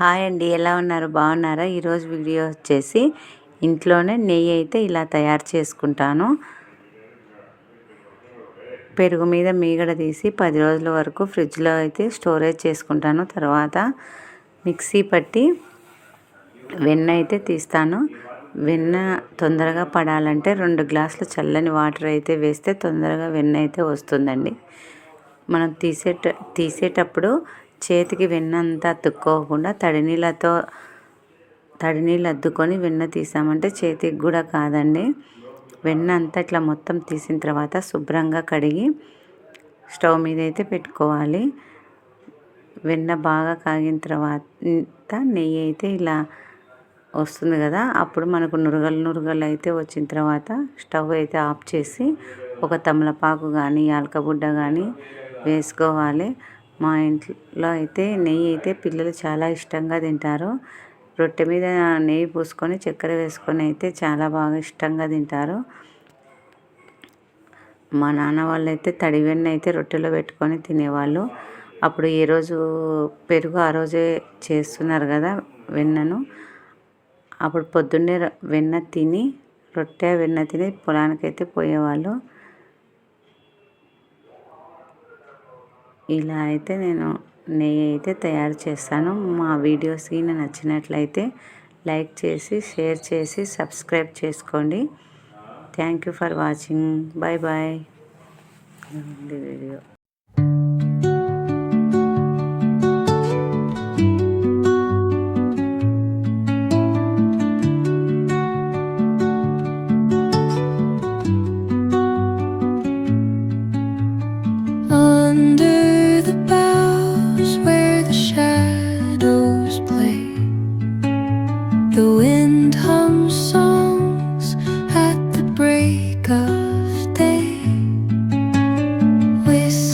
Hi అండి ఎలా ఉన్నారు? బాగున్నారా? ఈరోజు వీడియో వచ్చేసి ఇంట్లోనే నెయ్యి అయితే ఇలా తయారు చేసుకుంటాను. పెరుగు మీద మీగడ తీసి పది రోజుల వరకు ఫ్రిడ్జ్లో అయితే స్టోరేజ్ చేసుకుంటాను. తర్వాత మిక్సీ పట్టి వెన్న అయితే తీస్తాను. వెన్న తొందరగా పడాలంటే రెండు గ్లాసులు చల్లని వాటర్ అయితే వేస్తే తొందరగా వెన్న అయితే వస్తుందండి. మనం తీసేట తీసేటప్పుడు చేతికి వెన్న అంతా అతుక్కోకుండా తడి నీళ్ళతో తడి నీళ్ళు అద్దుకొని వెన్న తీసామంటే చేతికి కూడా కాదండి. వెన్న అంతా ఇట్లా మొత్తం తీసిన తర్వాత శుభ్రంగా కడిగి స్టవ్ మీద అయితే పెట్టుకోవాలి. వెన్న బాగా కాగిన తర్వాత నెయ్యి అయితే ఇలా వస్తుంది కదా అప్పుడు మనకు నురగలు నురగలు అయితే వచ్చిన తర్వాత స్టవ్ అయితే ఆఫ్ చేసి ఒక తమలపాకు కానీ యాలకబుడ్డ కానీ వేసుకోవాలి. మా ఇంట్లో అయితే నెయ్యి అయితే పిల్లలు చాలా ఇష్టంగా తింటారు. రొట్టె మీద నెయ్యి పూసుకొని చక్కెర వేసుకొని అయితే చాలా బాగా ఇష్టంగా తింటారు. మా నాన్న వాళ్ళు అయితే తడి వెన్న అయితే రొట్టెలో పెట్టుకొని తినేవాళ్ళు. అప్పుడు ఏ రోజు పెరుగు ఆ రోజే చేస్తున్నారు కదా వెన్నను. అప్పుడు పొద్దున్నే వెన్న తిని రొట్టె వెన్న తిని పొలానికైతే పోయేవాళ్ళు. ఇలా అయితే నేను నెయ్యి అయితే తయారు చేస్తాను. మా వీడియోస్కి నచ్చినట్లయితే లైక్ చేసి షేర్ చేసి సబ్స్క్రైబ్ చేసుకోండి. Thank you for watching. Bye bye video? The wind hums songs at the break of day. Whisper